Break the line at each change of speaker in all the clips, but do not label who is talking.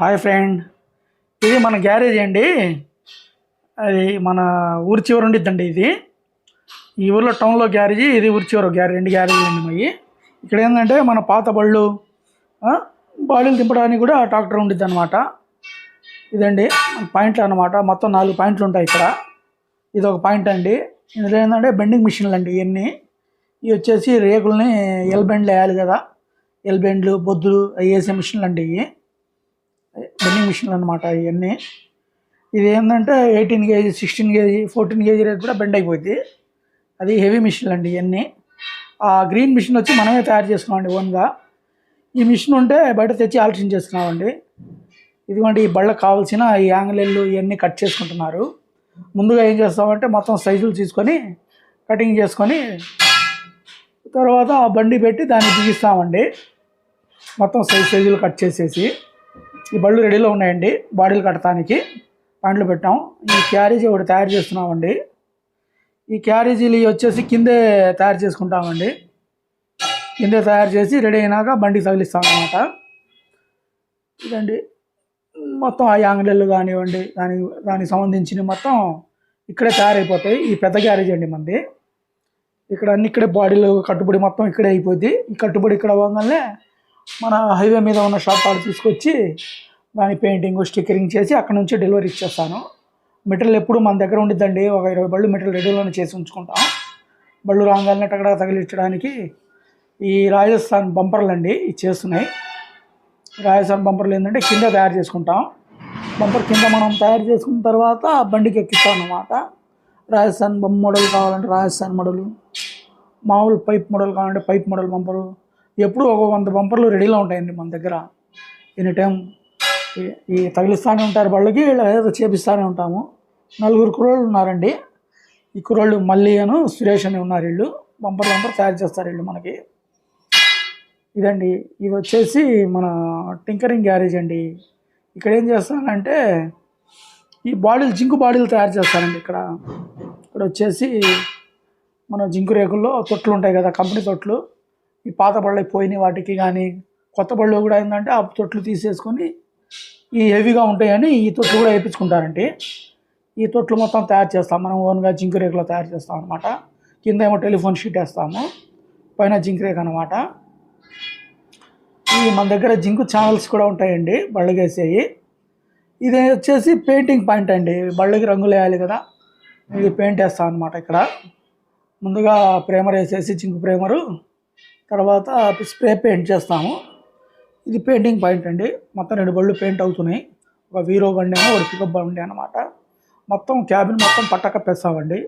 Hi friend. ఇది మన garage అండి. అది మన ఊరి చివరి ఉండిద్దండి ఇది. ఈ ఊర్లో టౌన్లో గ్యారేజీ ఇది ఊరి చివరి గ్యారేజ్ రెండు గ్యారేజీలు అండి మయి. ఇక్కడ ఏంటంటే మన పాత బళ్ళు బాడీలు దింపడానికి కూడా ట్రాక్టర్ ఉండిద్ది అనమాట ఇదండి పాయింట్లు అనమాట మొత్తం నాలుగు పాయింట్లు ఉంటాయి ఇక్కడ. ఇది ఒక పాయింట్ అండి. ఇందులో ఏంటంటే బెండింగ్ మిషన్లు అండి ఇవన్నీ ఇవి వచ్చేసి రేకుల్ని ఎల్ బెండ్లు వేయాలి కదా. ఎల్ బెండ్లు బొద్దులు అవి వేసే మిషన్లు అండి ఇవి. బెండింగ్ మిషన్లు అనమాట ఇవన్నీ. ఇది ఏంటంటే eighteen kg sixteen kg fourteen kg rate కూడా బెండ్ అయిపోద్ది. అది హెవీ మిషన్లు అండి ఇవన్నీ. ఆ గ్రీన్ మిషన్ వచ్చి మనమే తయారు చేసుకున్నామండి ఓన్గా ఈ మిషన్ ఉంటే బయట తెచ్చి ఆల్ట్రేషన్ చేసుకున్నామండి ఇదిగోండి ఈ బళ్ళకి కావాల్సిన ఈ యాంగిల్లు ఇవన్నీ కట్ చేసుకుంటున్నారు. ముందుగా ఏం చేస్తామంటే మొత్తం సైజులు తీసుకొని కటింగ్ చేసుకొని తర్వాత ఆ బండి పెట్టి దాన్ని బిగిస్తామండి. మొత్తం సైజ్ సైజులు కట్ చేసేసి. ఈ బళ్ళు రెడీలో ఉన్నాయండి. బాడీలు కట్టడానికి పాయింట్లు పెట్టాం. ఈ క్యారేజీ ఒకటి తయారు చేస్తున్నామండి. ఈ క్యారేజీలు వచ్చేసి కిందే తయారు చేసుకుంటామండి. కిందే తయారు చేసి రెడీ అయినాక బండికి తగిలిస్తాం అన్నమాట ఇదండి. మొత్తం ఆ యాంగిళ్ళు కానివ్వండి దాని దానికి సంబంధించినవి మొత్తం ఇక్కడే తయారైపోతాయి. ఈ పెద్ద క్యారేజ్ అండి మంది ఇక్కడ అన్ని ఇక్కడే బాడీలు కట్టుబడి మొత్తం ఇక్కడే అయిపోద్ది. ఈ కట్టుబడి ఇక్కడ అవ్వగానే మన హైవే మీద ఉన్న షాప్ వాళ్ళు తీసుకొచ్చి దాని పెయింటింగ్ స్టిక్కరింగ్ చేసి అక్కడ నుంచి డెలివరీ ఇచ్చేస్తాను. మెటీరియల్ ఎప్పుడు మన దగ్గర ఉండిద్దండి. ఒక ఇరవై బళ్ళు మెటీరియల్ రెడీలోనే చేసి ఉంచుకుంటాం. బళ్ళు రాగానే అక్కడ తగిలించడానికి ఈ రాజస్థాన్ బంపర్లు అండి ఇవి చేస్తున్నాయి. రాజస్థాన్ బంపర్లు ఏంటంటే కింద తయారు చేసుకుంటాం. బంపర్ కింద మనం తయారు చేసుకున్న తర్వాత బండికి ఎక్కిస్తాం అన్నమాట. రాజస్థాన్ బొమ్మ మోడల్ కావాలంటే రాజస్థాన్ మోడలు మామూలు పైప్ మోడల్ కావాలంటే పైప్ మోడల్ బంపరు. ఎప్పుడు ఒక వంద బంపర్లు రెడీలో ఉంటాయండి మన దగ్గర. ఎనీ టైం ఈ- తగిలిస్తూనే ఉంటారు బళ్ళకి వీళ్ళు ఏదో చేపిస్తూనే ఉంటాము. నలుగురు కుర్రోళ్ళు ఉన్నారండి. ఈ కుర్రోళ్ళు మల్లి అను సురేష్ అని ఉన్నారు వీళ్ళు. బంపర్ బంపర్ తయారు చేస్తారు వీళ్ళు మనకి. ఇదండి. ఇది వచ్చేసి మన టింకరింగ్ గ్యారేజ్ అండి. ఇక్కడ ఏం చేస్తానంటే ఈ బాడీలు జింకు బాడీలు తయారు చేస్తారండి ఇక్కడ. ఇక్కడ వచ్చేసి మన జింకు రేకుల్లో తొట్లు ఉంటాయి కదా కంపెనీ తొట్లు. ఈ పాత బళ్ళు పోయిన వాటికి కానీ కొత్త బళ్ళు కూడా ఏంటంటే ఆ తొట్లు తీసేసుకొని ఈ హెవీగా ఉంటాయని ఈ తొట్లు కూడా వేయించుకుంటారండి. ఈ తొట్లు మొత్తం తయారు చేస్తాం. మనం ఓన్గా జింకు రేకులో తయారు చేస్తాం అనమాట కింద ఏమో టెలిఫోన్ షీట్ వేస్తాము. పైన జింక్ రేక్ అనమాట ఈ మన దగ్గర జింకు ఛానల్స్ కూడా ఉంటాయండి బళ్ళకి వేసేవి ఇది వచ్చేసి పెయింటింగ్ పాయింట్ అండి. బళ్ళకి రంగులు వేయాలి కదా. ఇది పెయింట్ వేస్తాం అనమాట ఇక్కడ. ముందుగా ప్రేమర్ వేసేసి జింకు ప్రేమరు తర్వాత స్ప్రే పెయింట్ చేస్తాము. ఇది పెయింటింగ్ పాయింట్ అండి. మొత్తం రెండు బళ్ళు పెయింట్ అవుతున్నాయి. ఒక వీరో బండి ఏమో ఒక పికప్ బండి అనమాట మొత్తం క్యాబిన్ మొత్తం పట్టకప్పేస్తామండి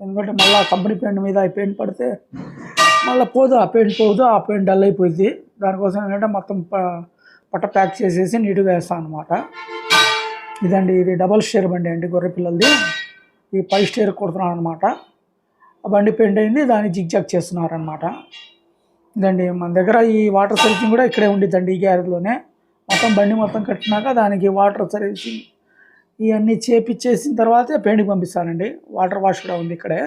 ఎందుకంటే మళ్ళీ కంపెనీ పెయింట్ మీద పెయింట్ పడితే మళ్ళీ పోదు ఆ పెయింట్ పోదు ఆ పెయింట్ డల్ అయిపోయింది దానికోసం ఏంటంటే మొత్తం ప- పట్ట ప్యాక్ చేసేసి నీట్గా వేస్తాం అనమాట ఇదండి ఇది డబల్ స్టేర్ బండి అండి గొర్రె పిల్లలది. ఈ పై స్టేర్ కొడుతున్నాను అనమాట ఆ బండి పెయింట్ అయింది దాన్ని జిగ్జాగ్ చేస్తున్నారనమాట ఇదండి మన దగ్గర ఈ వాటర్ సర్వీసింగ్ కూడా ఇక్కడే ఉండిద్దండి ఈ గ్యారేజ్లోనే. మొత్తం బండి మొత్తం కట్టినాక దానికి వాటర్ సర్వీసింగ్ ఇవన్నీ చేపిచ్చేసిన తర్వాతే పెయింట్కి పంపిస్తానండి. వాటర్ వాష్ కూడా ఉంది ఇక్కడే.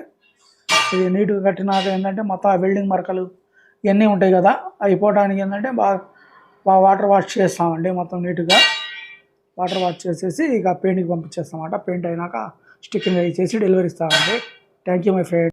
ఇది నీట్గా కట్టినాక ఏంటంటే మొత్తం ఆ వెల్డింగ్ మరకలు ఇవన్నీ ఉంటాయి కదా అయిపోవడానికి ఏంటంటే బాగా వాటర్ వాష్ చేస్తామండి మొత్తం నీట్గా. వాటర్ వాష్ చేసేసి ఇక పెయింట్కి పంపించేస్తామన్నమాట పెయింట్ అయినాక స్టిక్కింగ్ చేసి డెలివరీ ఇస్తామండి. Thank you my friend.